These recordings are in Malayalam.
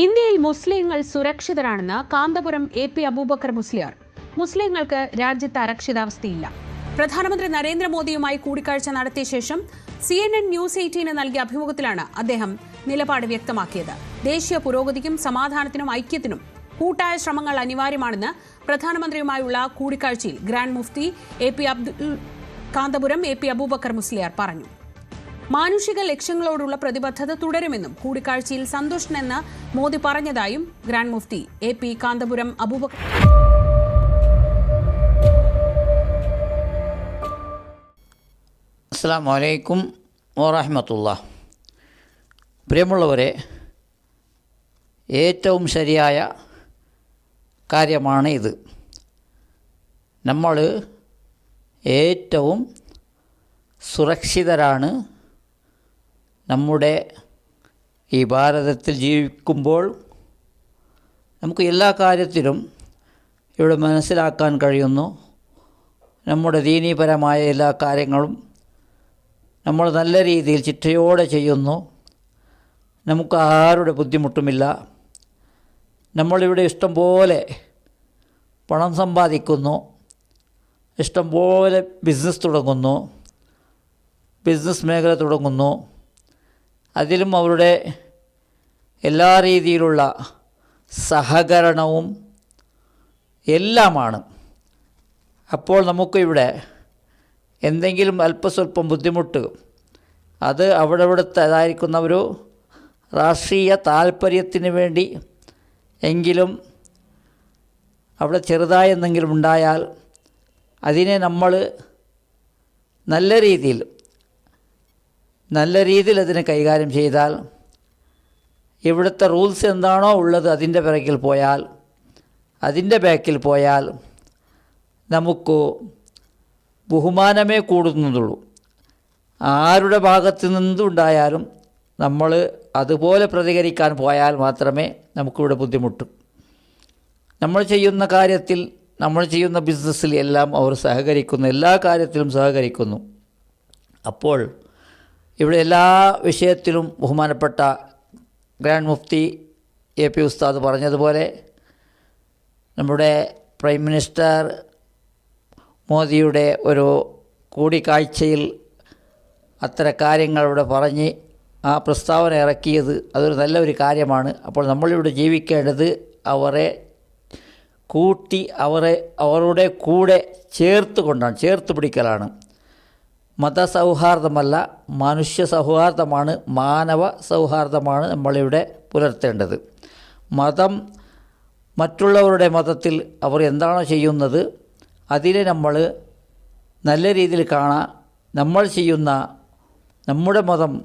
ഇന്ത്യയിൽ മുസ്ലിങ്ങൾ സുരക്ഷിതരാണെന്ന് കാന്തപുരം എ പി അബൂബക്കർ മുസ്ലിയാർ. മുസ്ലിങ്ങൾക്ക് രാജ്യത്ത് അരക്ഷിതാവസ്ഥയില്ല. പ്രധാനമന്ത്രി നരേന്ദ്രമോദിയുമായി കൂടിക്കാഴ്ച നടത്തിയ ശേഷം സി എൻ എൻ ന്യൂസ് എയ്റ്റീന് നൽകിയ അഭിമുഖത്തിലാണ് അദ്ദേഹം നിലപാട് വ്യക്തമാക്കിയത്. ദേശീയ പുരോഗതിക്കും സമാധാനത്തിനും ഐക്യത്തിനും കൂട്ടായ ശ്രമങ്ങൾ അനിവാര്യമാണെന്ന് പ്രധാനമന്ത്രിയുമായുള്ള കൂടിക്കാഴ്ചയിൽ grand mufti A P Abdul Kanthapuram A P Aboobacker Musliyar പറഞ്ഞു. മാനുഷിക ലക്ഷ്യങ്ങളോടുള്ള പ്രതിബദ്ധത തുടരുമെന്നും കൂടിക്കാഴ്ചയിൽ സന്തുഷ്ടനെന്ന് Modi പറഞ്ഞതായും grand mufti A P Kanthapuram Aboobacker അസ്സാം വലൈക്കും വറഹമത്തുള്ള പ്രിയമുള്ളവരെ ഏറ്റവും ശരിയായ കാര്യമാണ് ഇത്. നമ്മൾ ഏറ്റവും സുരക്ഷിതരാണ് നമ്മുടെ ഈ ഭാരതത്തിൽ ജീവിക്കുമ്പോൾ നമുക്ക് എല്ലാ കാര്യത്തിലും ഇവിടെ മനസ്സിലാക്കാൻ കഴിയുന്നു. നമ്മുടെ ദീനീപരമായ എല്ലാ കാര്യങ്ങളും നമ്മൾ നല്ല രീതിയിൽ ചിട്ടയോടെ ചെയ്യുന്നു. നമുക്ക് ആരുടെ ബുദ്ധിമുട്ടുമില്ല. നമ്മളിവിടെ ഇഷ്ടം പോലെ പണം സമ്പാദിക്കുന്നു. ഇഷ്ടം പോലെ ബിസിനസ് തുടങ്ങുന്നു. ബിസിനസ് മേഖല തുടങ്ങുന്നു. അതിലും അവരുടെ എല്ലാ രീതിയിലുള്ള സഹകരണവും എല്ലാമാണ്. അപ്പോൾ നമുക്കിവിടെ എന്തെങ്കിലും അല്പസ്വല്പം ബുദ്ധിമുട്ട് അത് അവിടെ ഇവിടുത്തേതായിരിക്കുന്ന ഒരു രാഷ്ട്രീയ താല്പര്യത്തിന് വേണ്ടി എങ്കിലും അവിടെ ചെറുതായി എന്തെങ്കിലും ഉണ്ടായാൽ അതിനെ നമ്മൾ നല്ല രീതിയിൽ നല്ല രീതിയിൽ അതിനെ കൈകാര്യം ചെയ്താൽ ഇവിടുത്തെ റൂൾസ് എന്താണോ ഉള്ളത് അതിന്റെ പിറകിൽ പോയാൽ അതിന്റെ ബാക്കിൽ പോയാൽ നമുക്ക് ബഹുമാനമേ കൂടുന്നതുള്ളൂ. ആരുടെ ഭാഗത്തു നിന്നുണ്ടായാലും നമ്മൾ അതുപോലെ പ്രതികരിക്കാൻ പോയാൽ മാത്രമേ നമുക്കിവിടെ ബുദ്ധിമുട്ടും. നമ്മൾ ചെയ്യുന്ന കാര്യത്തിൽ നമ്മൾ ചെയ്യുന്ന ബിസിനസ്സിൽ എല്ലാം അവർ സഹകരിക്കുന്നു എല്ലാ കാര്യത്തിലും സഹകരിക്കുന്നു. അപ്പോൾ ഇവിടെ എല്ലാ വിഷയത്തിലും ബഹുമാനപ്പെട്ട ഗ്രാൻഡ് മുഫ്തി എ പി ഉസ്താദ് പറഞ്ഞതുപോലെ നമ്മുടെ പ്രൈം മിനിസ്റ്റർ മോദിയുടെ ഒരു കൂടിക്കാഴ്ചയിൽ അത്തരം കാര്യങ്ങൾ ഇവിടെ പറഞ്ഞ് ആ പ്രസ്താവന ഇറക്കിയത് അതൊരു നല്ലൊരു കാര്യമാണ്. അപ്പോൾ നമ്മളിവിടെ ജീവിക്കേണ്ടത് അവരെ കൂട്ടി അവരെ അവരുടെ കൂടെ ചേർത്ത് കൊണ്ടാണ് ചേർത്ത് പിടിക്കലാണ്. മതസൗഹാർദ്ദമല്ല മനുഷ്യ സൗഹാർദ്ദമാണ് മാനവ സൗഹാർദ്ദമാണ് നമ്മളിവിടെ പുലർത്തേണ്ടത്. മതം മറ്റുള്ളവരുടെ മതത്തിൽ അവർ എന്താണോ ചെയ്യുന്നത് അതിനെ നമ്മൾ നല്ല രീതിയിൽ കാണാം നമ്മൾ ചെയ്യുന്ന നമ്മുടെ മതം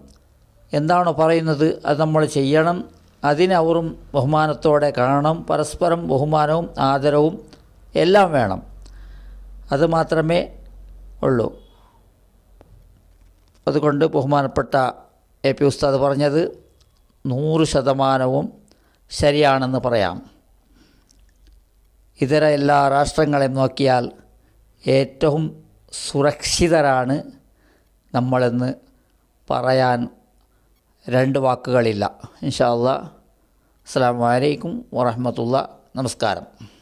എന്താണോ പറയുന്നത് അത് നമ്മൾ ചെയ്യണം അതിനവറും ബഹുമാനത്തോടെ കാണണം പരസ്പരം ബഹുമാനവും ആദരവും എല്ലാം വേണം. അത് മാത്രമേ ഉള്ളൂ. അതുകൊണ്ട് ബഹുമാനപ്പെട്ട എ പി ഉസ്താദ് പറഞ്ഞത് നൂറ് ശതമാനവും ശരിയാണെന്ന് പറയാം. ഇതര എല്ലാ രാഷ്ട്രങ്ങളെയും നോക്കിയാൽ ഏറ്റവും സുരക്ഷിതരാണ് നമ്മളെന്ന് പറയാൻ രണ്ട് വാക്കുകളില്ല. ഇൻഷാ അസ്സാം വലൈക്കും വറഹമത്തുള്ള. നമസ്കാരം.